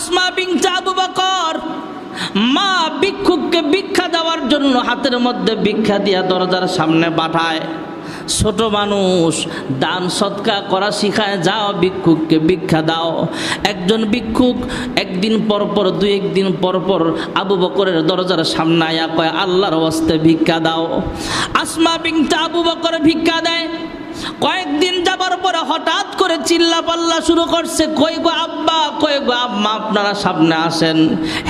আসমা বিনতে আবু মা ভিক্ষুককে ভিক্ষা দেওয়ার জন্য হাতের মধ্যে ভিক্ষা দিয়া দরজার সামনে পাঠায় ছোট মানুষ দান সৎকা করা শিখায়, যাও ভিক্ষুককে ভিক্ষা দাও। একজন ভিক্ষুক একদিন পরপর পর, দু একদিন পর পর আবু বকরের দরজার সামনে আয়া কয়, আল্লাহর ওয়াস্তে ভিক্ষা দাও। আসমা বিনতে আবু বকর ভিক্ষা দেয়। কয়েকদিন যাবার পরে হঠাৎ করে চিল্লা পাল্লা শুরু করছে, কই গো আব্বা, কই গো আম্মা, আপনারা সামনে আসেন।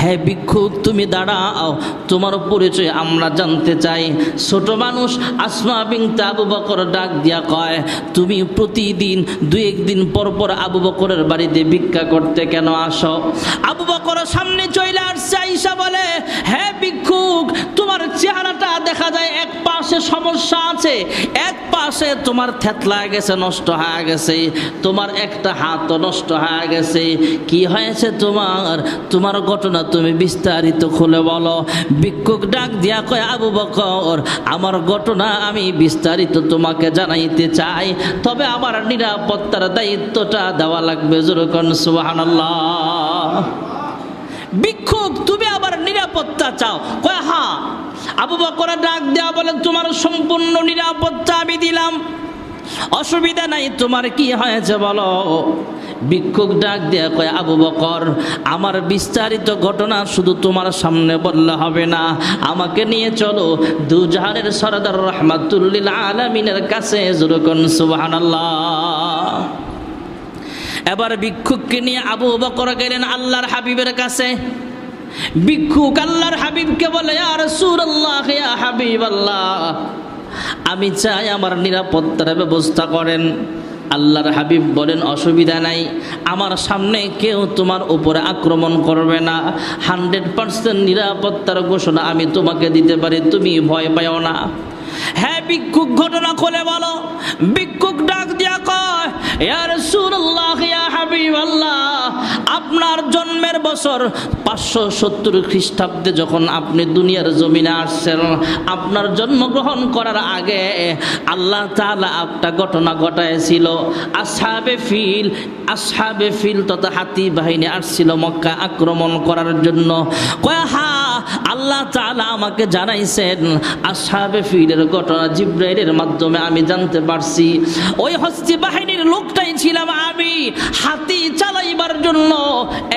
হ্যাঁ ভিক্ষুক, তুমি দাঁড়াও, তোমার পরিচয় আমরা জানতে চাই। ছোট মানুষ আসমা বিনতে আবু বকর ডাক দিয়া কয়, তুমি প্রতিদিন দু একদিন পর পর আবু বকরের বাড়িতে ভিক্ষা করতে কেন আসো? আবু বকর সামনে চলে আসছে, আইসা বলে হ্যাঁ ভিক্ষুক, তোমার চেহারাটা দেখা যায়, এক পাশে সমস্যা আছে, এক পাশে তোমার থেতলা গেছে নষ্ট হয়ে গেছে, তোমার একটা হাত নষ্ট হয়ে গেছে। কি হয়েছে তোমার? তোমার ঘটনা তুমি বিস্তারিত খুলে বলো। ভিক্ষুক ডাক দিয়া কয়, আবু বকর, আমার ঘটনা আমি বিস্তারিত তোমাকে জানাইতে চাই। তবে আমার নিরাপত্তার দায়িত্বটা দেওয়া লাগবে জোরকন সুবহানাল্লাহ। ভিক্ষুক, তুমি আবার নিরাপত্তা চাও। কয় হ্যাঁ। আবু বকর ডাক দেওয়া বলেন তোমার সম্পূর্ণ নিরাপত্তা আমি দিলাম। অসুবিধা নাই, তোমার কি হয়েছে বলো? ভিক্ষুক ডাক দেয়া কয়, আবু বকর, আমার বিস্তারিত ঘটনা শুধু তোমার সামনে বললে হবে না। আমাকে নিয়ে চলো, দুজাহারের সরদার রহমাতুল্লিল আলমিনের কাছে জুরকন সুবহানাল্লাহ। এবার ভিক্ষুককে নিয়ে আবু বকর গেলেন আল্লাহর হাবিবের কাছে। ভিক্ষুক আল্লাহর হাবিবকে বলে আর সুরাল্লাহ ইয়া হাবিব আল্লাহ আমি চাই আমার নিরাপত্তার ব্যবস্থা করেন। আল্লাহর হাবিব বলেন, অসুবিধা নাই। আমার সামনে কেউ তোমার উপরে আক্রমণ করবে না। হান্ড্রেড পার্সেন্ট নিরাপত্তার ঘোষণা আমি তোমাকে দিতে পারি। তুমি ভয় পাও না। হ্যাঁ ভিক্ষুক ঘটনা খুলে বলো। ভিক্ষুক ডাক দিয়া কয় আপনার জন্মের বছর পাঁচশো সত্তর খ্রিস্টাব্দে যখন আপনি দুনিয়ার জমিনে আসছেন, আপনার জন্মগ্রহণ করার আগে আল্লাহ তালা একটা ঘটনা ঘটাইছিল। আসহাবে ফিল আসহাবে ফিল তথা হাতি বাহিনী আসছিল মক্কা আক্রমণ করার জন্য। কয়, হা, আল্লাহ তালা আমাকে জানাইছেন, আসহাবে ফিলের ঘটনা জিব্রাইলের মাধ্যমে আমি জানতে পারছি। ওই হস্তি বাহিনীর লোকটাই ছিলাম আমি। হাতি চালাইবার জন্য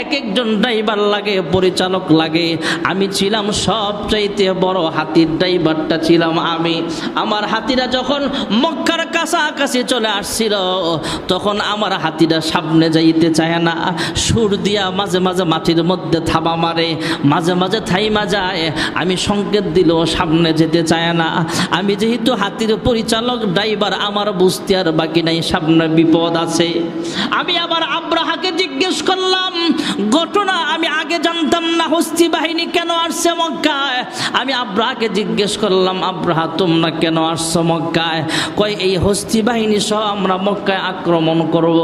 এক একজন ড্রাইভার লাগে, পরিচালক লাগে। আমি ছিলাম সবচাইতে বড় হাতির ড্রাইভারটা ছিলাম আমি। আমার হাতিরা যখন মক্কার কাছাকাছি চলে আসছিল, তখন আমার হাতিরা সামনে যাইতে চায় না। সুর দিয়া মাঝে মাঝে মাটির মধ্যে থাবা মারে, মাঝে মাঝে থাইমা যায়। আমি সংকেত দিলেও সামনে যেতে চায় না। আমি যেহেতু হাতির পরিচালক, ড্রাইভার আমার বুঝতে আর বাকি নাই, সামনে বিপদ আছে। আমি আবার আব্রাহাকে জিজ্ঞেস করলাম, ঘটনা আমি আগে জানতাম না, হস্তি বাহিনী কেন আসছে মক্কায়? আমি আব্রাহাকে জিজ্ঞেস করলাম, আব্রাহা, তোমরা কেন আসছো মক্কায়? কয়, এই হস্তি বাহিনী সহ আমরা মক্কায় আক্রমণ করব।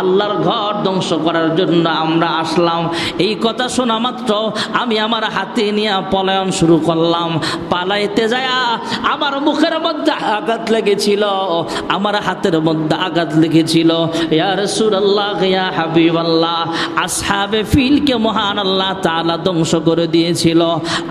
আল্লাহর ঘর ধ্বংস করার জন্য আমরা আসলাম। এই কথা শোনা মাত্র আমি আমার হাতে নিয়ে পলায়ন শুরু করলাম। পালাইতে যায় আমার মুখের মধ্যে আঘাত লেগেছিল, আমার হাতের মধ্যে আঘাত লেগেছিল। ইয়া রাসূলুল্লাহ, ইয়া হাবিবাল্লাহ, আসহাবে ফিলকে মহান আল্লাহ তাআলা ধ্বংস করে দিয়েছিল।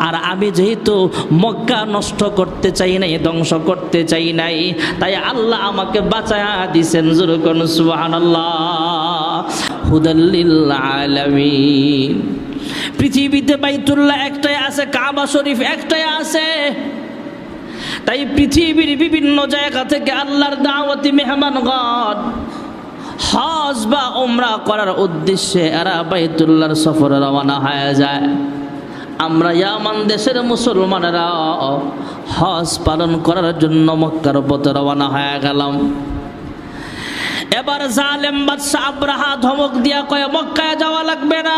আর আমি যেহেতু মক্কা নষ্ট করতে চাই নাই, ধ্বংস করতে চাই নাই, তাই আল্লাহ আমাকে বাঁচায়া দিছেন জুরুকুন সুবহানাল্লাহ। হুদাল্লিল আলামিন। পৃথিবীতে বাইতুল্লাহ একটাই আছে, কাবা শরীফ একটাই আছে। তাই পৃথিবীর বিভিন্ন জায়গা থেকে আল্লাহর দাওয়াতি মেহমানগণ হজ বা ওমরা করার উদ্দেশ্যে এরা বাইতুল্লাহর সফরে রওনা হয়ে যায়। আমরা ইয়ামান দেশের মুসলমানেরা হজ পালন করার জন্য মক্কার পথে রওনা হয়ে গেলাম। এবার জালেম বাদশাহ আব্রাহা ধমক দিয়া কয়ে, মক্কায় যাওয়া লাগবে না।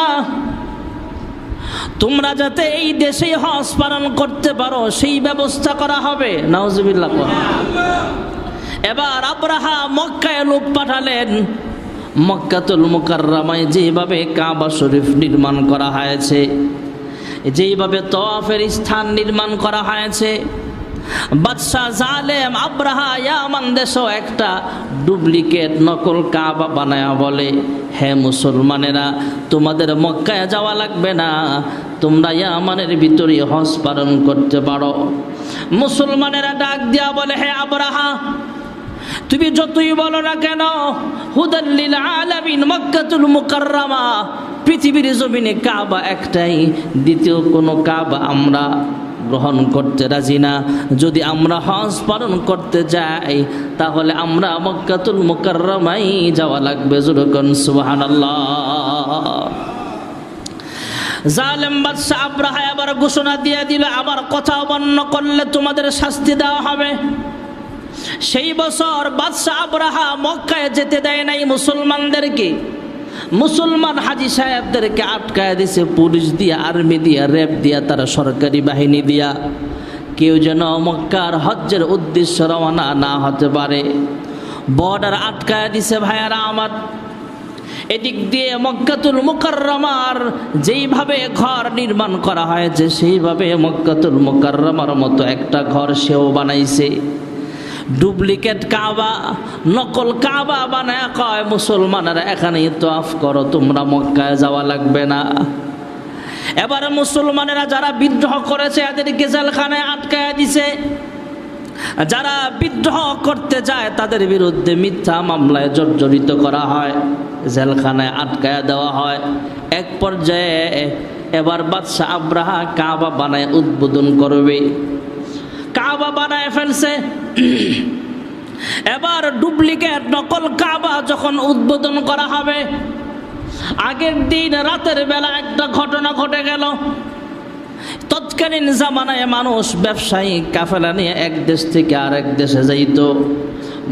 তোমরা যাতে এই দেশে হজ পালন করতে পারো, সেই ব্যবস্থা করা হবে। নাউজুবিল্লাহ এবার আব্রাহা মক্কায় লোক পাঠালেন। মক্কাতুল মুকাররামায় যেভাবে কাবা শরীফ নির্মাণ করা হয়েছে যেইভাবে তফের স্থান নির্মাণ করা হয়েছে বাদশাহ জালেম আব্রাহা ইয়ামান দেশও একটা ডুপ্লিকেট নকল কাবা বানায়া বলে, হে মুসলমানেরা, তোমাদের মক্কায় যাওয়া লাগবে না। তোমরা ইয়ামানের ভিতরে হজ পালন করতে পারো। মুসলমানেরা ডাক দিয়া বলে, হে আব্রাহা, তুমি যতই বলো না কেন হুদাল্লিল আলামিন মক্কাতুল মুকাররামা, পৃথিবীর জমিনে কাবা একটাই, দ্বিতীয় কোনো কাবা আমরা গ্রহণ করতে রাজি না। যদি আমরা হজ পালন করতে যাই, তাহলে আমরা মক্কাতুল মুকাররামাই যাওয়া লাগবে, জুরকন, সুবহানাল্লাহ। জালেম বাদশাহ আব্রাহা আবার ঘোষণা দিয়ে দিল, আবার কথা অমান্য করলে তোমাদের শাস্তি দেওয়া হবে। সেই বছর বাদশাহ আব্রাহা মক্কায় যেতে দেয় নাই মুসলমানদেরকে। মুসলমান হাজি সাহেবদেরকে আটকায় দিছে, পুলিশ দিয়া, আর্মি দিয়া, র্যাব দিয়া, তারা সরকারি বাহিনী দিয়া। কেউ যেন মক্কার হজ্জের উদ্দেশ্য রওনা না হতে পারে। বর্ডার আটকায় দিছে ভাইয়ারা আমার। এদিক দিয়ে মক্কাতুল মুকাররমার যেইভাবে ঘর নির্মাণ করা হয়েছে, সেইভাবে মক্কাতুল মুকাররমার মতো একটা ঘর সেও বানাইছে। ডুপ্লিকেট কাবা, নকল কাবা বানায় কয়, মুসলমানেরা এখানেই তোয়াফ করো, তোমরা মক্কায় যাওয়া লাগবে না। এবার মুসলমানেরা যারা বিদ্রোহ করেছে, এদেরকে জেলখানায় আটকায় দিছে। যারা বিদ্রোহ করতে যায়, তাদের বিরুদ্ধে মিথ্যা মামলায় জর্জরিত করা হয়, জেলখানায় আটকায় দেওয়া হয়। এক পর্যায়ে এবার বাদশাহ আব্রাহা কাবা বানায় উদ্বোধন করবে। কাবা বানায় ফেলছে। এবার ডুপ্লিকেট নকল কাবা যখন উদ্বোধন করা হবে, আগের দিন রাতের বেলা একটা ঘটনা ঘটে গেল। তৎকালীন জামানায় মানুষ ব্যবসায়ী, কাফেলা নিয়ে এক দেশ থেকে আরেক দেশে যাইত।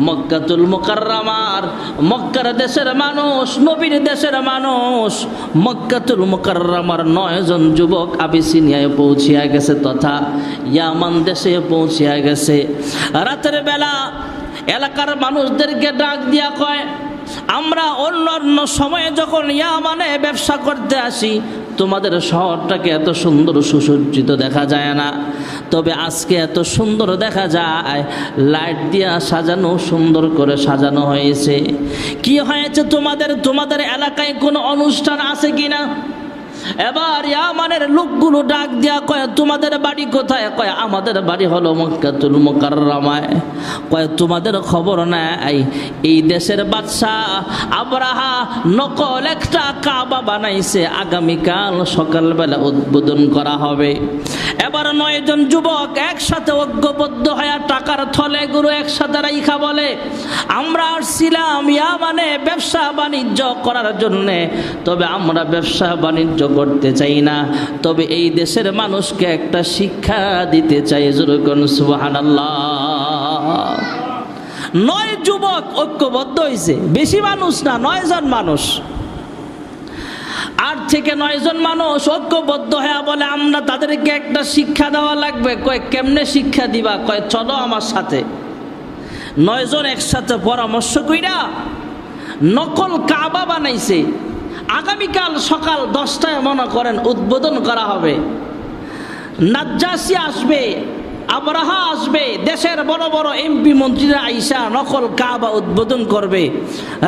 মক্কাতুল মুকাররামার, মক্কার দেশের মানুষ, নবীর দেশের মানুষ। মক্কাতুল মুকাররামার নয়জন যুবক আবিসিনিয়ায় পৌঁছিয়া গেছে তথা ইয়ামান দেশে পৌঁছিয়া গেছে। রাতের বেলা এলাকার মানুষদেরকে ডাক দিয়া কয়, আমরা অন্য অন্য সময়ে যখন ইয়ামানে ব্যবসা করতে আসি তোমাদের শহরটাকে এত সুন্দর সুসজ্জিত দেখা যায় না। তবে আজকে এত সুন্দর দেখা যায়, লাইট দিয়া সাজানো, সুন্দর করে সাজানো হয়েছে। কি হয়েছে তোমাদের? তোমাদের এলাকায় কোনো অনুষ্ঠান আছে কিনা? এবার ইয়ামানের লোকগুলো ডাক দিয়া কয়, তোমাদের বাড়ি কোথায়? কয়, আমাদের বাড়ি হলো মক্কাতুল মুকাররমায়। কয়, তোমাদের খবর নাই। এই দেশের বাদশাহ আবরাহা নকল একটা কাবা বানাইছে। আগামীকাল সকালবেলা উদ্বোধন করা হবে। এবার নয়জন যুবক একসাথে ঐক্যবদ্ধ হয়ে টাকার থলে গুরু একসাথে রাইখা বলে, আমরা আসছিলাম ইয়ামানে ব্যবসা বাণিজ্য করার জন্যে। তবে আমরা ব্যবসা বাণিজ্য করতে চাই না। তবে এই দেশের মানুষকে একটা শিক্ষা দিতে চাই যেরকম সুবাহান নয় যুবক ঐক্যবদ্ধ হয়েছে বেশি মানুষ না, নয় জন মানুষ। আট থেকে নয় জন মানুষ ঐক্যবদ্ধ হয়ে বলে, আমরা তাদেরকে একটা শিক্ষা দেওয়া লাগবে। কয়, কেমনে শিক্ষা দিবা? কয়, চলো আমার সাথে। নয়জন একসাথে পরামর্শ কইরা নকল কাবা বানাইছে। আগামীকাল সকাল দশটায় মনে করেন উদ্বোধন করা হবে। নাজ্জাসি আসবে। আবরাহা আসবে, দেশের বড় বড় এমপি মন্ত্রীরা আইসা নকল কাবা উদ্বোধন করবে।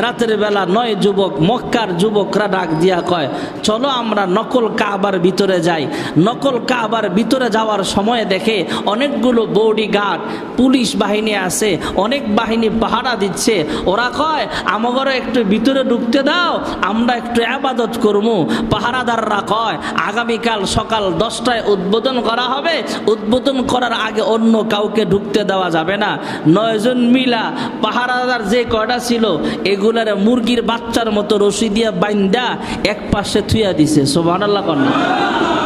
রাতের বেলা নয় যুবক, মক্কার যুবকরা ডাক দিয়া কয়, চলো আমরা নকল কাবার ভিতরে যাই। নকল কাবার ভিতরে যাওয়ার সময় দেখে অনেকগুলো বডি গার্ড পুলিশ বাহিনী আছে, অনেক বাহিনী পাহারা দিচ্ছে। ওরা কয় আমাগরও একটু ভিতরে ঢুকতে দাও, আমরা একটু আবাদত করব পাহারাদাররা কয়, আগামীকাল সকাল দশটায় উদ্বোধন করা হবে। উদ্বোধন করার আগে অন্য কাউকে ঢুকতে দেওয়া যাবে না। নয়জন মিলা পাহারাদার যে কয়টা ছিল, এগুলার মুরগির বাচ্চার মতো রশি দিয়ে বাইন্দা এক পাশে থুইয়া দিছে। সোভান আল্লাহ কন্যা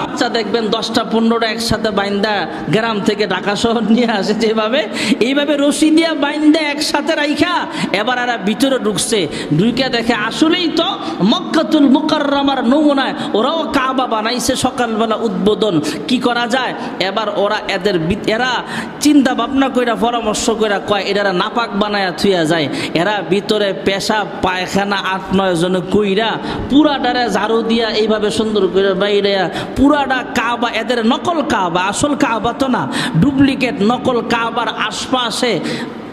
বাচ্চা দেখবেন দশটা পনেরোটা একসাথে বাইন্দা গ্রাম থেকে ঢাকা শহর নিয়ে আসে যেভাবে। এইভাবে রশি দিয়া বাইন্দা একসাথে রাইখা এবার এরা ভিতরে ঢুকছে। ঢুকে দেখে আসলেই তো মক্কাতুল মুকাররমার নমুনায় ওরাও কাবা বানাইছে সকালবেলা উদ্বোধন। কি করা যায়? এবার ওরা এদের এরা চিন্তা ভাবনা কইরা, পরামর্শ কইরা কয়, এরা নাপাক বানায়া থুয়া যায়। এরা ভিতরে পেশা, পায়খানা আট নয় জনে কইরা পুরাটারে ঝাড়ু দিয়া এইভাবে সুন্দর করে বাইরে পুরাটা কাবা, এদের নকল কাবা, আসল কাবা তো না, ডুপ্লিকেট নকল কাবার আশপাশে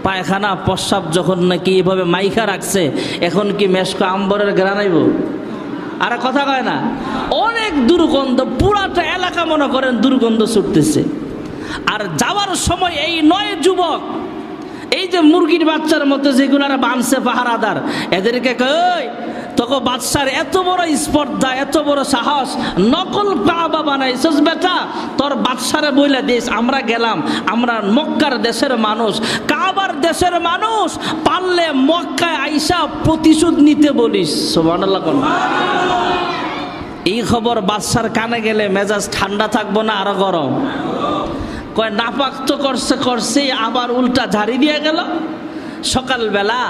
পায়খানা, প্রস্রাব যখন নাকি এভাবে মাইখা রাখছে, এখন কি মেশকো আম্বরের গ্রানাইব আর কথা কয় না, অনেক দুর্গন্ধ, পুরাটা এলাকা মনে করেন দুর্গন্ধ ছুটতেছে। আর যাওয়ার সময় এই নয় যুবক, এই যে মুরগির বাচ্চার মধ্যে যেগুলারা বানছে পাহারাদার, এদেরকে কই তোকে বাচ্চার এত বড় স্পর্ধা, এত বড় সাহস, নকল কাবা বানাইছস বেটা, তোর বাচ্চারে বইলা দিস, আমরা গেলাম, আমরা মক্কার দেশের মানুষ, কাবার দেশের মানুষ, পারলে মক্কায় আইসা প্রতিশোধ নিতে বলিস। সুবহানাল্লাহ কোন এই খবর বাদশার কানে গেলে মেজাজ ঠান্ডা থাকব না আরও গরম? কয়, নাপাক তো করছে করছে, আবার উল্টা ঝাড়ি দিয়ে গেল। সকালবেলা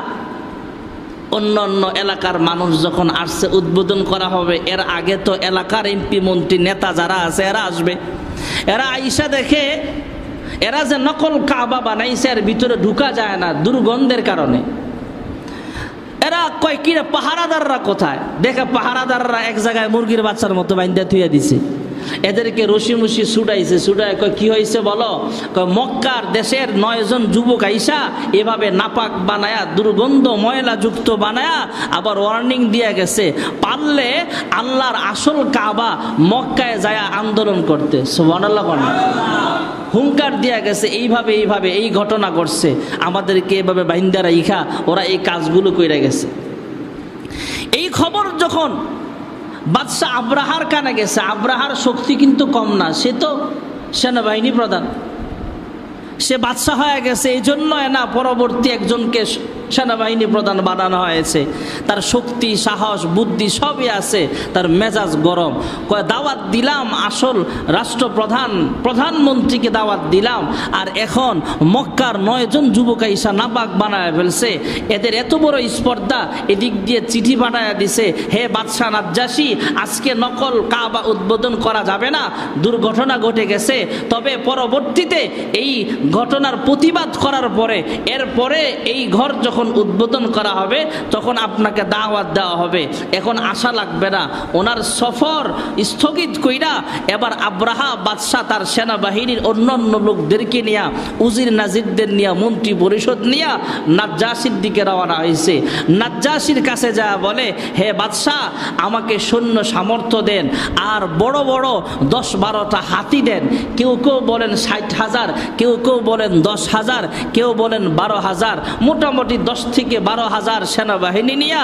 অন্য অন্য এলাকার মানুষ যখন আসছে, উদ্বোধন করা হবে, এর আগে তো এলাকার এমপি, মন্ত্রী, নেতা যারা আছে, এরা আসবে। এরা আইসা দেখে, এরা যে নকল কাবা বানাইছে, এর ভিতরে ঢুকা যায় না, দুর্গন্ধের কারণে। এরা কয় কি পাহারাদাররা কোথায়? দেখে পাহারাদাররা এক জায়গায় মুরগির বাচ্চার মতো বাইন্দা থুয়ে দিছে। এদেরকে রশি মুশি ছুটাইছে ছুটাই কয়, কি হয়েছে বলো? মক্কার দেশের নয়জন যুবক আইসা এভাবে নাপাক বানায়া, দুর্গন্ধ ময়লা যুক্ত বানায়া আবার ওয়ার্নিং দিয়ে গেছে। পারলে আল্লাহর আসল কাবা মক্কায় যায় আন্দোলন করতে। সুবহানাল্লাহ কোন হুঙ্কার দেয়া গেছে, এইভাবে এইভাবে এই ঘটনা ঘটছে। আমাদেরকে এভাবে বাইন্দারা ইখা ওরা এই কাজগুলো কইরা গেছে। এই খবর যখন বাদশাহ আব্রাহার কানে গেছে। আব্রাহার শক্তি কিন্তু কম না। সে তো সেনাবাহিনী প্রধান। সে বাদশাহ হয়ে গেছে। এই জন্য না পরবর্তী একজনকে সেনাবাহিনী প্রধান বানানো হয়েছে। তার শক্তি, সাহস, বুদ্ধি সবই আছে, তার মেজাজ গরম। দাওয়াত দিলাম আসল রাষ্ট্রপ্রধান, প্রধানমন্ত্রীকে দাওয়াত দিলাম, আর এখন মক্কার নয়জন যুবক ঈশা নাপাক বানায় ফেলছে। এদের এত বড় স্পর্ধা, এদিক দিয়ে চিঠি পাঠায় দিছে, হে বাদশাহ নাজ্জাসী, আজকে নকল কাবা উদ্বোধন করা যাবে না, দুর্ঘটনা ঘটে গেছে। তবে পরবর্তীতে এই ঘটনার প্রতিবাদ করার পরে, এরপরে এই ঘর যখন উদ্বোধন করা হবে, তখন আপনাকে দাওয়াত দেওয়া হবে। এখন আশা লাগবে না। ওনার সফর স্থগিত কইরা এবার আব্রাহা বাদশাহ তার সেনাবাহিনীর অন্য অন্য লোকদেরকে নিয়ে, উজির নাজিরদের নিয়ে, মন্ত্রী পরিষদ নিয়ে নাজ্জাসির দিকে রওনা হয়েছে নাজ্জাসির কাছে যা বলে, হে বাদশাহ, আমাকে সৈন্য সামর্থ্য দেন, আর বড় বড় দশ বারোটা হাতি দেন। কেউ কেউ বলেন ষাট হাজার, কেউ কেউ বলেন দশ হাজার, কেউ বলেন বারো হাজার। মোটামুটি দশ থেকে বারো হাজার সেনাবাহিনী নিয়ে,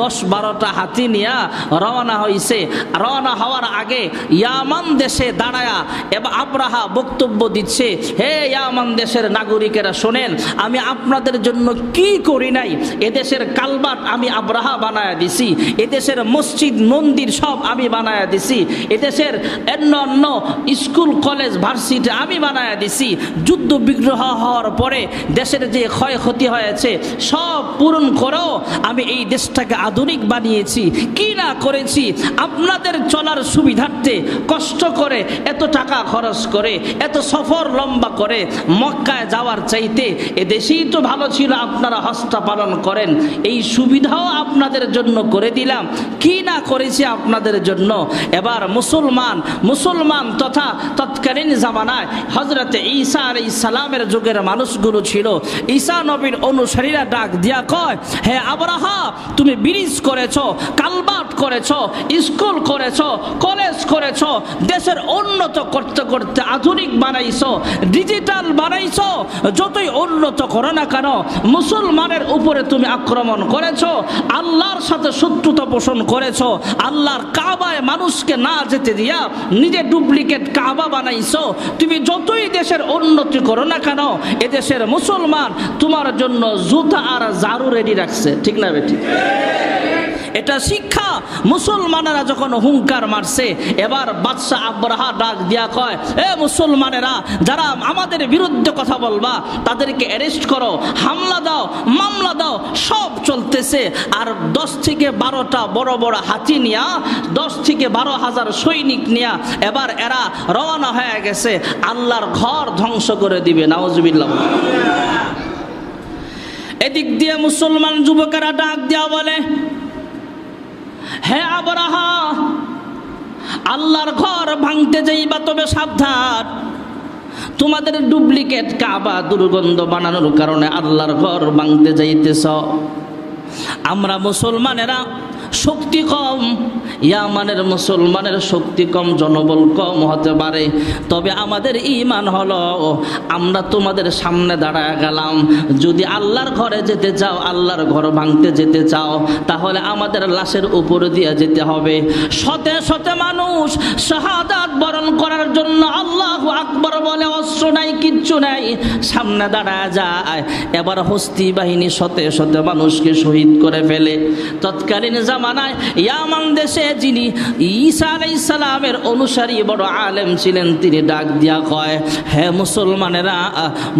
দশ বারোটা হাতি নিয়ে রওনা হয়েছে রওনা হওয়ার আগে ইয়ামান দেশে দাঁড়ায়া এবার আব্রাহা বক্তব্য দিচ্ছে, হে ইয়ামান দেশের নাগরিকেরা, শোনেন, আমি আপনাদের জন্য কি করি নাই? এদেশের কালবাট আমি আব্রাহা বানায়া দিছি, এদেশের মসজিদ, মন্দির সব আমি বানায়া দিছি, এদেশের অন্য অন্য স্কুল, কলেজ, ভার্সিটি আমি বানায়া দিছি। যুদ্ধ বিগ্রহ হওয়ার পরে দেশের যে ক্ষয়ক্ষতি হয়েছে সব পূরণ করেও আমি এই দেশটাকে আধুনিক বানিয়েছি। কি না করেছি? আপনাদের চলার সুবিধার্থে কষ্ট করে, এত টাকা খরচ করে, এত সফর লম্বা করে মক্কায় যাওয়ার চাইতে এ দেশেই তো ভালো ছিল আপনারা হস্তা পালন করেন। এই সুবিধাও আপনাদের জন্য করে দিলাম। কি না করেছি আপনাদের জন্য? এবার মুসলমান মুসলমান তথা তৎকালীন জামানায় হজরতে ঈসা আলী সালামের যুগের মানুষগুলো ছিল। ঈসা নবীর অনুসারীরা ডাক দিয়া কয়, হে আবরাহা তুমি ব্রিজ করেছ, কালবাট করেছ, স্কুল করেছ, কলেজ করেছ, দেশের উন্নত করতে করতে আধুনিক বানাইছ ডিজিটাল বানাইছ, যতই উন্নত করো না কেন, মুসলমানের উপরে তুমি আক্রমণ করেছ, আল্লাহর সাথে শত্রুতা পোষণ করেছ, আল্লাহর কাবায় মানুষকে না যেতে দিয়া নিজে ডুপ্লিকেট কাবা বানাইছ, তুমি যতই দেশের উন্নতি করো না কেন, এদেশের মুসলমান তোমার জন্য জুতা আর জারু রেডি রাখছে, ঠিক না বেটি? এটা শিক্ষা, মুসলমানেরা যখন হুঙ্কার মারছে, এবার বাদশাহ আব্রাহা ডাক দিয়া কয়, এ মুসলমানেরা, যারা আমাদের বিরুদ্ধে কথা বলবা, তাদেরকে অ্যারেস্ট করো, হামলা দাও, মামলা দাও, সব চলতেছে। আর দশ থেকে বারোটা বড় বড় হাতি নিয়া, দশ থেকে বারো হাজার সৈনিক নিয়া, এবার এরা রওনা হয়ে গেছে, আল্লাহর ঘর ধ্বংস করে দিবে নাওজবিল্লাহ এদিক দিয়ে মুসলমান যুবকেরা ডাক দেওয়া বলে, হে আবরাহা, আল্লাহর ঘর ভাঙতে যাইবা তবে সাবধান। তোমাদের ডুপ্লিকেট কাবা দুর্গন্ধ বানানোর কারণে আল্লাহর ঘর ভাঙতে যাইতেছ। আমরা মুসলমানেরা শক্তি কম। ইয়ামানের মুসলমানের শক্তি কম, জনবল কম হতে পারে। তবে আমাদের ইমান হলো, আমরা তোমাদের সামনে দাঁড়ায় গেলাম। যদি আল্লাহর ঘরে যেতে চাও, আল্লাহর ঘর ভাঙতে যেতে চাও, তাহলে আমাদের লাশের উপর দিয়ে যেতে হবে। শতে শতে মানুষ শাহাদাত বরণ করার জন্য আল্লাহ আকবর বলে অস্ত্র নাই, কিচ্ছু নাই, সামনে দাঁড়ায় যায়। এবার হস্তি বাহিনী শতে শতে মানুষকে শহীদ করে ফেলে। তৎকালীন জামানায় ইয়ামান দেশে যিনি ঈসা আলাইহিস সালামের অনুসারী বড় আলেম ছিলেন, তিনি ডাক দিয়া কয়, হে মুসলমানেরা,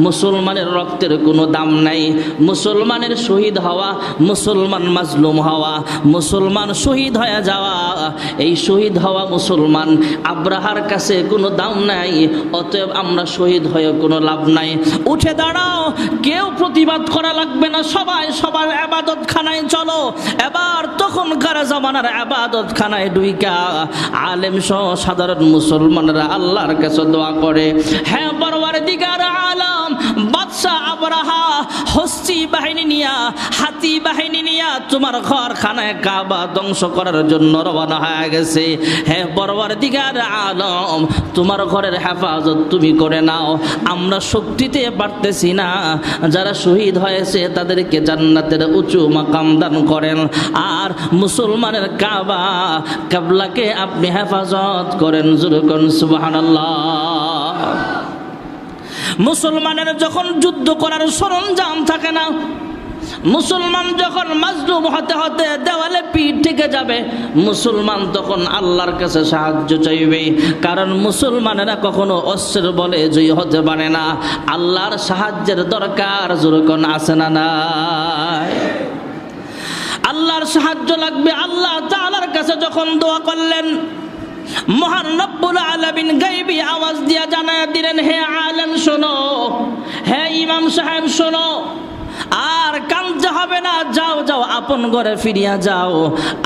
মুসলমানের রক্তের কোনো দাম নাই। মুসলমানের শহীদ হওয়া, মুসলমান মাজলুম হওয়া, মুসলমান শহীদ হয়ে যাওয়া। এই শহীদ হওয়া মুসলমান আব্রাহার কাছে কোনো দাম নাই, অতএব আমরা শহীদ হয়ে কোনো লাভ নাই। উঠে দাঁড়াও, কেউ প্রতিবাদ করা লাগবে না। সবাই সবার আবাদত খানায় চলো। এবার তখনকার জামানার আবাদত খানায় ডুইকা আলেম সহ সাধারণ মুসলমানরা আল্লাহর কাছে দোয়া করে। হ্যাঁ পরবার দিগার আলম আবরাহা বাহিনী নিয়া, হাতি বাহিনী নিয়া তোমার কাবা ধ্বংস করার জন্য হয়ে গেছে। আলম, তোমার ঘরের হেফাজত তুমি করে নাও। আমরা শক্তিতে পারতেছি না। যারা শহীদ হয়েছে তাদেরকে জান্নাতের উঁচু মাকাম দান করেন। আর মুসলমানের কাবা, কাবলাকে আপনি হেফাজত করেন। জুরকন সুবহানাল্লাহ। মুসলমানের যখন যুদ্ধ করার সরঞ্জাম থাকে না, মুসলমান যখন মাজলুম হতে হতে দেওয়ালে পিঠ থেকে যাবে, মুসলমান তখন আল্লাহর কাছে সাহায্য চাইবে। কারণ মুসলমানেরা কখনো অস্ত্রের বলে জয়ী হতে পারে না। আল্লাহর সাহায্যের দরকার যেরকম আছে না নাই? আল্লাহর সাহায্য লাগবে, আল্লাহ তাআলার কাছে যখন দোয়া করলেন মহান রব্বুল আলামিন আওয়াজ দিয়া জানায় দিলেন, হে আলেম শোনো, হে ইমাম সাহেব শোনো, আর কামতে হবে না, যাও যাও, আপন ঘরে ফিরিয়া যাও,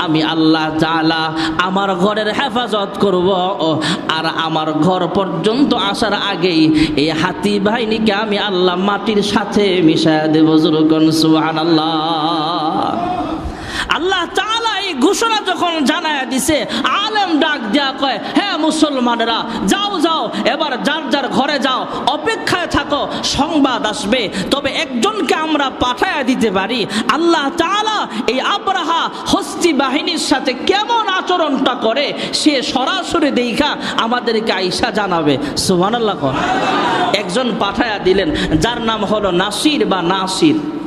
আমি আল্লাহ তাআলা আমার ঘরের হেফাজত করব, আর আমার ঘর পর্যন্ত আসার আগেই এই হাতি বাহিনীকে আমি আল্লাহ মাটির সাথে মিশায়া দেব, জুরুকন সুবহানাল্লাহ। আল্লাহ তাআলা ঘোষণা যখন জানায় দিছে, আলেম ডাক দেয়া কয় হ্যাঁ মুসলমানেরা, যাও যাও, এবার যার যার ঘরে যাও, অপেক্ষায় থাকো, সংবাদ আসবে। তবে একজনকে আমরা পাঠায়া দিতে পারি। আল্লাহ তাআলা এই আব্রাহা হস্তি বাহিনীর সাথে কেমন আচরণটা করে, সে সরাসরি দেখা আমাদেরকে আইসা জানাবে। কর। একজন পাঠায়া দিলেন, যার নাম হলো নাসির বা নাসির।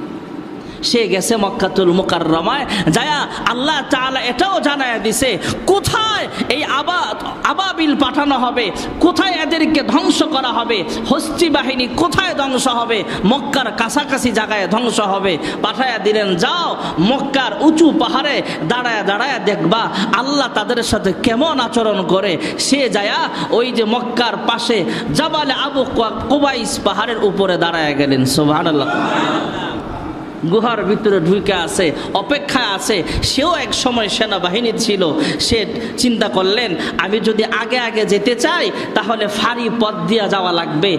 সে গেছে মক্কাতুল মুকাররমায়। যায়া আল্লাহ তাআলা এটাও জানায় দিছে, কোথায় এই আবাদ আবাবিল পাঠানো হবে? কোথায় এদেরকে ধ্বংস করা হবে? হস্তি বাহিনী কোথায় ধ্বংস হবে? মক্কার কাছাকাছি জায়গায় ধ্বংস হবে। পাঠায়া দিলেন, যাও, মক্কার উঁচু পাহাড়ে দাঁড়ায় দাঁড়ায় দেখবা আল্লাহ তাদের সাথে কেমন আচরণ করে। সে যায়া ওই যে মক্কার পাশে জাবালে আবু কুবাইস পাহাড়ের উপরে দাঁড়ায় গেলেন। সুবহানাল্লাহ। গুহার ভিতরে ঢুকে আছে, অপেক্ষায় আছে। সেও এক সময় সেনাবাহিনী ছিল। সে চিন্তা করলেন, আমি যদি আগে আগে যেতে চাই, তাহলে ফাঁড়ি পথ দিয়া যাওয়া লাগবে।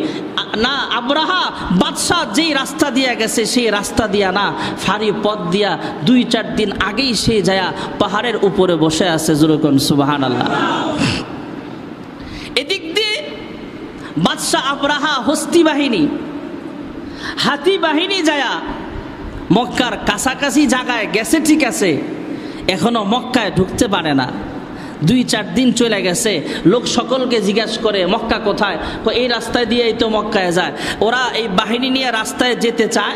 না, আব্রাহা, বাদশাহ যেই রাস্তা দিয়া গেছে, সেই রাস্তা দিয়া না। ফাঁড়ি পথ দিয়া দুই চার দিন আগেই সে যায়া পাহাড়ের উপরে বসে আছে, জুরকন সুবাহান আল্লাহ এদিক দিয়ে বাদশাহ, আব্রাহা, হস্তি বাহিনী, হাতি বাহিনী যায়া মক্কার কাছাকাছি জায়গায় গেছে, ঠিক আছে। এখনও মক্কায় ঢুকতে পারে না। দুই, চার দিন চলে গেছে। লোক সকলকে জিজ্ঞেস করে, মক্কা কোথায়? এই রাস্তায় দিয়েই তো মক্কায় যায়। ওরা এই বাহিনী নিয়ে রাস্তায় যেতে চায়।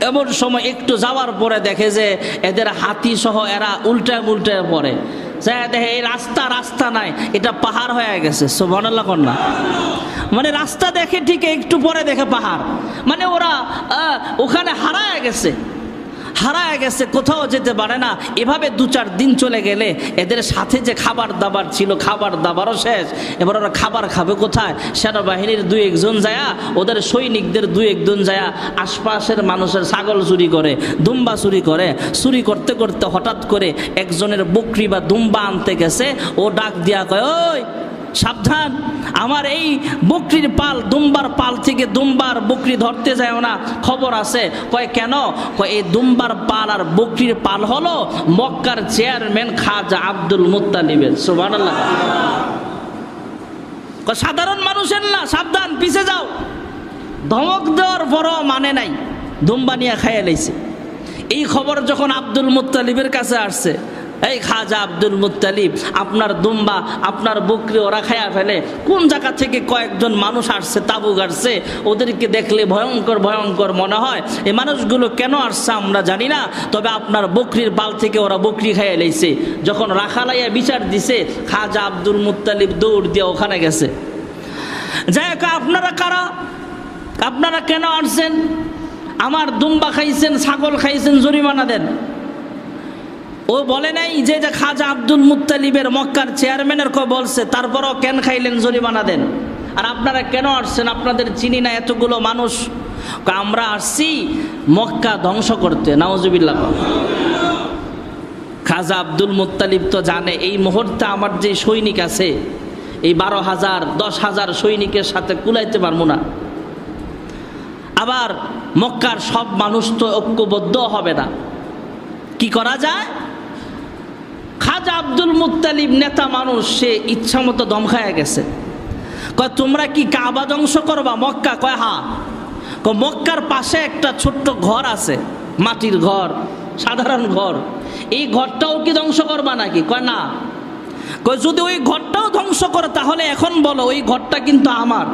এমন সময় একটু যাওয়ার পরে দেখে যে এদের হাতি সহ এরা উল্টায় উল্টায় পড়ে। দেখে এই রাস্তা রাস্তা নাই। এটা পাহাড় হয়ে গেছে মানে রাস্তা দেখে ঠিক একটু পরে দেখে পাহাড়। মানে ওরা ওখানে হারায় গেছে। হারায় গেছে, কোথাও যেতে পারে না। এভাবে দু চার দিন চলে গেলে এদের সাথে যে খাবার দাবার ছিল, খাবার দাবারও শেষ। এবার ওরা খাবার খাবে কোথায়? সেনাবাহিনীর দুই একজন যায়া, ওদের সৈনিকদের দুই একজন যায়া আশপাশের মানুষের ছাগল চুরি করে, দুম্বা চুরি করে। চুরি করতে করতে হঠাৎ করে একজনের বকরি বা দুম্বা আনতে গেছে, ও ডাক দিয়া কয়, ওই সাবধান। আমার এই বকরির পাল, দুম্বার পাল থেকে দুম্বার বকরি ধরতে যায় না। খবর আছে। কয়, কেন? কয়, এই দুম্বার পাল আর বকরির পাল হলো মক্কার চেয়ারম্যান খাজা আব্দুল মুত্তালিবের। সুবহানাল্লাহ। সাধারণ মানুষের না, সাবধান, পিছে যাও। ধমক দেওয়ার বড় মানে নাই। দুম্বা নিয়ে খাইয়া লাইছে। এই খবর যখন আব্দুল মুত্তালিবের কাছে আসছে এই খাজা আব্দুল মুত্তালিব, আপনার দুম্বা, আপনার বকরি ওরা খায়া ফেলে, কোন জায়গা থেকে কয়েকজন মানুষ আসছে তাবু গাড়ছে ওদেরকে দেখলে ভয়ঙ্কর ভয়ঙ্কর মনে হয়। এই মানুষগুলো কেন আসছে আমরা জানি না, তবে আপনার বকরির বাল থেকে ওরা বকরি খাইয়া লাইছে। যখন রাখালাইয়া বিচার দিছে, খাজা আব্দুল মুত্তালিব দৌড় দিয়ে ওখানে গেছে। যাই আপনারা কারা? আপনারা কেন আসছেন? আমার দুম্বা খাইছেন, ছাগল খাইছেন, জরিমানা দেন। ও বলে নাই যে খাজা আব্দুল মুত্তালিবের মক্কার চেয়ারম্যানের কো বলছে, তারপরও কেন খাইলেন জরিমানা দেন? আর আপনারা কেন আসছেন? আপনাদের চিনি না এতগুলো মানুষ। আমরা আসছি মক্কা ধ্বংস করতে নাওজুবিল্লাহ খাজা আব্দুল মুত্তালিব তো জানে, এই মুহূর্তে আমার যে সৈনিক আছে, এই বারো হাজার, দশ হাজার সৈনিকের সাথে কুলাইতে পারব না। আবার মক্কার সব মানুষ তো ঐক্যবদ্ধ হবে না। কি করা যায়? খাজা আব্দুল মুত্তালিব নেতা মানুষ, সে ইচ্ছা মতো দম খায় গেছে। কয়, তোমরা কি কাবা ধ্বংস করবা? মক্কা কয়, হা। মক্কার পাশে একটা ছোট্ট ঘর আছে, মাটির ঘর, সাধারণ ঘর। এই ঘরটাও কি ধ্বংস করবা নাকি? কয়, না। কয়, যদি ওই ঘরটাও ধ্বংস করে, তাহলে এখন বলো, ওই ঘরটা কিন্তু আমার।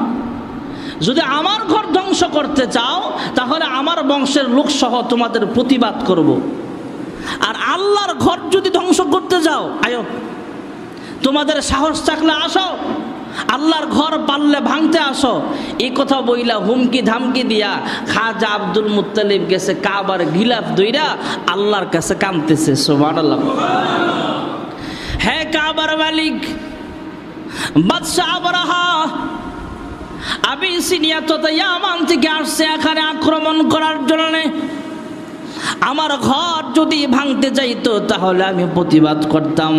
যদি আমার ঘর ধ্বংস করতে চাও, তাহলে আমার বংশের লোকসহ তোমাদের প্রতিবাদ করব। আর আল্লাহর ঘর যদি ধ্বংস করতে যাও, আয়ো, তোমাদের সাহস থাকলে আসো, আল্লাহর ঘর পারলে ভাঙতে আসো। এই কথা বইলা হুমকি ধামকি দিয়া খাজা আব্দুল মুত্তালিব গেছে কাবার গিলাফ দইরা আল্লাহর কাছে কামতেছে সোমান আল্লাহ হ্যাঁ কাবার মালিক, বাদশাহ আবরাহা আবি সিনিয়া তথা ইয়ামান থেকে আসছে এখানে আক্রমণ করার জন্য। আমার ঘর যদি ভাঙতে যাইতো, তাহলে আমি প্রতিবাদ করতাম।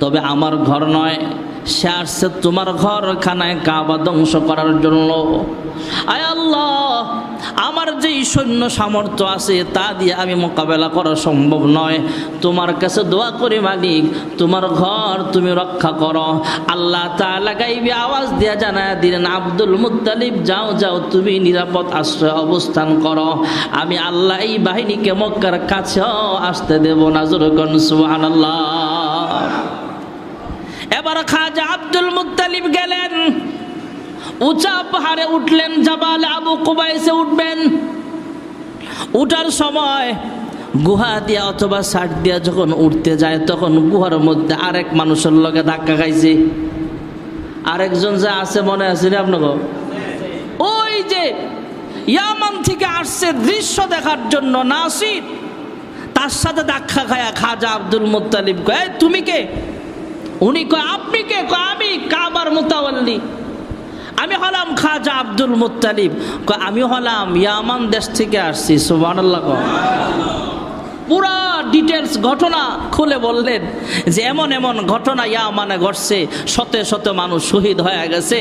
তবে আমার ঘর নয়, সে আসছে তোমার ঘর খানায় কাবা ধ্বংস করার জন্য। আয় আল্লাহ, আমার যেই সৈন্য সামর্থ্য আছে তা দিয়ে আমি মোকাবেলা করা সম্ভব নয়। তোমার কাছে দোয়া করে মালিক, তোমার ঘর তুমি রক্ষা করো। আল্লাহ গাইবে আওয়াজ দিয়া জানায় দিলেন, আব্দুল মুত্তালিব, যাও যাও, তুমি নিরাপদ আশ্রয় অবস্থান করো। আমি আল্লাহ এই বাহিনীকে মক্কার কাছেও আসতে দেব না জোরগণ সুবহানাল্লাহ। এবার খাজা আব্দুল মুত্তালিব গেলেন। উঁচা পাহাড়ে উঠলেন জাবাল আবু কুবাইসে উঠবেন। উঠার সময় গুহা দিয়া অথবা সাইড দিয়া যখন উঠতে যায়, তখন গুহার মধ্যে আরেক মানুষের লগে ধাক্কা খাইছে। আরেকজন যে আছে মনে আছে রে আপনাকে? ওই যে ইয়ামান থেকে আসছে দৃশ্য দেখার জন্য নাসির। তার সাথে ধাক্কা খায়া খাজা আব্দুল মুত্তালিব কয় তুমি কে? উনি কয়, আপনি কে? কয়, আমি কাবার মুতাওয়াল্লি। আমি হলাম খাজা আব্দুল মুত্তালিব। কয় আমি হলাম ইয়ামান দেশ থেকে আসছি, সুবহানাল্লাহ পুরা ডিটেলস ঘটনা খুলে বললেন যে এমন এমন ঘটনা ইয়া মানে ঘটছে, শতে শতে মানুষ শহীদ হয়ে গেছে।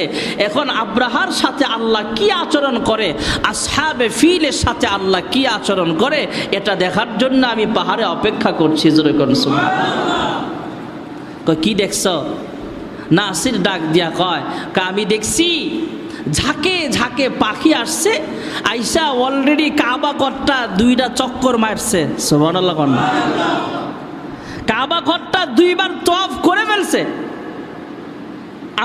এখন আব্রাহার সাথে আল্লাহ কি আচরণ করে, আসহাবে ফিলের সাথে আল্লাহ কি আচরণ করে, এটা দেখার জন্য আমি পাহাড়ে অপেক্ষা করছি কয়, কি দেখছ? নাসির ডাক দিয়া কয় আমি দেখছি ঝাঁকে ঝাঁকে পাখি আসছে, আইসা অলরেডি কাবা ঘরটা দুইটা চক্কর মারছে। কাবা ঘরটা দুইবার তফ করে ফেলছে।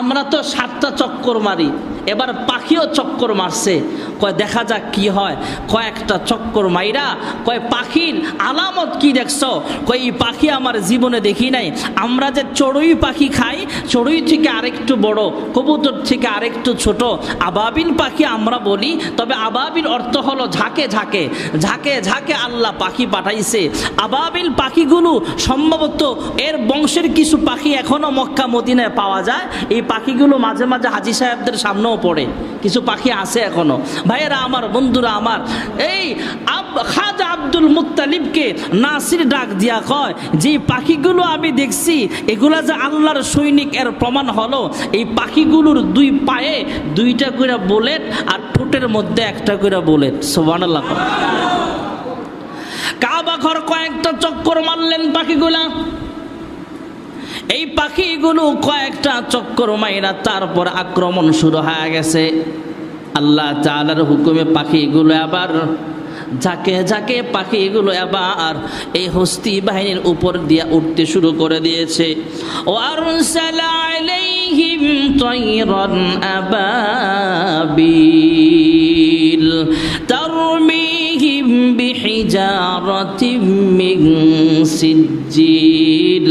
আমরা তো সাতটা চক্কর মারি, এবার পাখিও চক্কর মারছে। কয়, দেখা যাক কি হয়। কয়েকটা চক্কর মাইরা। কয়, পাখির আলামত কি দেখছ? কয়, এই পাখি আমার জীবনে দেখি নাই। আমরা যে চড়ুই পাখি খাই, চড়ুই থেকে আরেকটু বড়, কবুতর থেকে আরেকটু ছোট আবাবিন পাখি আমরা বলি, তবে আবাবিল অর্থ হলো ঝাঁকে ঝাঁকে। ঝাঁকে ঝাঁকে আল্লাহ পাখি পাঠাইছে। আবাবিল পাখিগুলো সম্ভবত এর বংশের কিছু পাখি এখনও মক্কা, মদিনায় পাওয়া যায়। এই পাখিগুলো মাঝে মাঝে হাজি সাহেবদের সামনেও পড়ে। কিছু পাখি আছে এখনও। ভাইয়েরা, আমার বন্ধুরা, আমার। এই আব- খাজা আব্দুল মুত্তালিবকে নাসির ডাক দিয়া কয়, যে পাখিগুলো আমি দেখছি, এগুলা যে আল্লাহর সৈনিক, এর প্রমাণ হলো। এই পাখিগুলোর দুই পায়ে দুইটা করে বুলেট আর ঠোঁটের মধ্যে একটা করে বুলেট। সোবানাল্লাহ কাবা ঘর কয়েকটা চক্কর মারলেন পাখিগুলা। এই পাখিগুলো কয়েকটা চক্কর মাইরা তারপর আক্রমণ শুরু হয়ে গেছে। আল্লাহ তালার হুকুমে পাখিগুলো আবার, ঝাঁকে ঝাঁকে পাখিগুলো আবার এই হস্তি বাহিনীর উপর দিয়ে উঠতে শুরু করে দিয়েছে। ও আলাইহিম তৈরন আবাবিল, তারমিহিম বিহিজারাতিম সিজ্জিল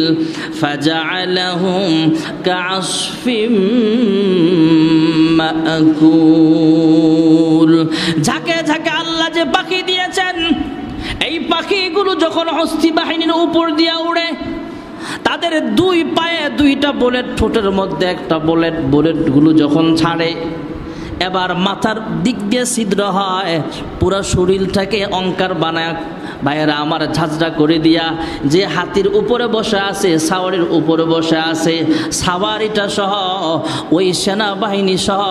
ঝাঁকে ঝাঁকে আল্লাহ যে পাখি দিয়েছেন, এই পাখিগুলো যখন হস্তি বাহিনীর উপর দিয়ে উড়ে, তাদের দুই পায়ে দুইটা বুলেট ঠোঁটের মধ্যে একটা বুলেট বুলেটগুলো যখন ছাড়ে, এবার মাথার দিক দিয়ে ছিদ্র হয়, পুরা শরীরটাকে অঙ্কার বানায় ভাইয়েরা, আমার ঝাঁঝরা করে দিয়া যে হাতির উপরে বসে আছে, সাওয়ারির উপরে বসে আছে, সাওয়ারিটা সহ, ওই সেনাবাহিনী সহ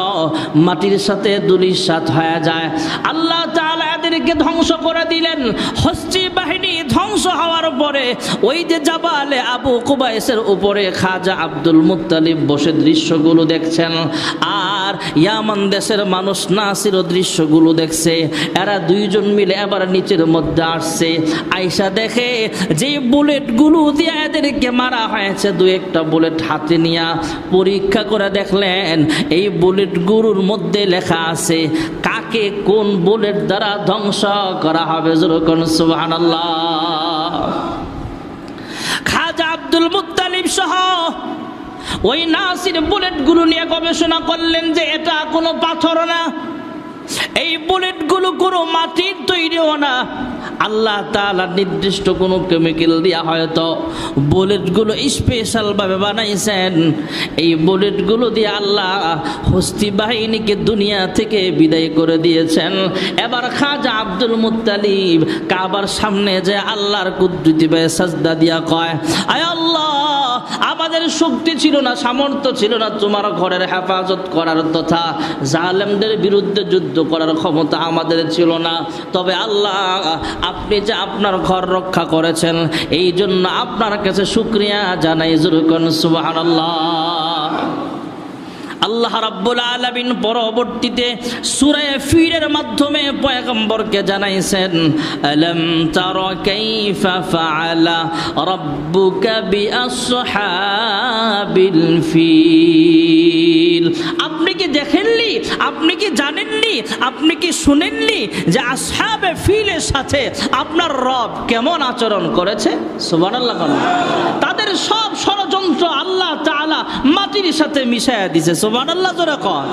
মাটির সাথে দুলির সাথ হয়ে যায়। আল্লাহ এদেরকে ধ্বংস করে দিলেন। হস্তি বাহিনী ধ্বংস হওয়ার পরে ওই যে জাবালে আবু কুবাইসের উপরে খাজা আব্দুল মুত্তালিব বসে দৃশ্যগুলো দেখছেন। আর ইয়ামান দেশের মানুষ নাসির দৃশ্যগুলো দেখছে। এরা দুইজন মিলে এবার নিচের মধ্যে আসছে। আয়সা দেখে যে বুলেটগুলো দিয়ে এদেরকে মারা হয়েছে, দু একটা বুলেট হাতে নিয়ে পরীক্ষা করে দেখলেন, এই বুলেটগুলোর মধ্যে লেখা আছে, কাকে কোন বুলেট দ্বারা ধ্বংস করা হবে? যেরকম সুবহানাল্লাহ। খাজা আব্দুল মুত্তালিব সহ ওই নাসির বুলেটগুলো নিয়ে গবেষণা করলেন যে এটা কোনো পাথর না। এই বুলেটগুলো কোনো মাটির তৈরিও না। আল্লাহ তাআলা নির্দিষ্ট কোনো কেমিক্যাল দিয়া হয়তো বুলেটগুলো স্পেশাল ভাবে বানাইছেন। এই বুলেটগুলো দিয়ে আল্লাহ হস্তি বাহিনীকে দুনিয়া থেকে বিদায় করে দিয়েছেন। এবার খাজা আব্দুল মুত্তালিব কাবার সামনে যে আল্লাহর কুদ্রুতি সাজদা দিয়া কয়, আয় আল্লাহ আমাদের শক্তি ছিল না, সামর্থ্য ছিল না তোমার ঘরের হেফাজত করার তথা জালেমদের বিরুদ্ধে যুদ্ধ করার ক্ষমতা আমাদের ছিল না। তবে আল্লাহ, আপনি যে আপনার ঘর রক্ষা করেছেন এই জন্য আপনার কাছে শুক্রিয়া জানাই, জুরুকন সুবাহ আল্লাহ রাব্বুল আলামিন পরবর্তীতে সূরা ফিরের মাধ্যমে পয়গম্বরকে জানাইছেন, আলাম তারা কাইফা ফাআলা রাব্বুকা বিআসহাবিল ফিল? আপনি কি দেখেননি? আপনি কি জানেননি? আপনি কি শুনেননি যে আসহাবে ফিলের সাথে আপনার রব কেমন আচরণ করেছে? সুবহানাল্লাহ। তাদের সব ষড়যন্ত্র আল্লাহ তাআলা মাটির সাথে মিশায়া মিশাইয়া দিছে সুবহানাল্লাহ জোরে কর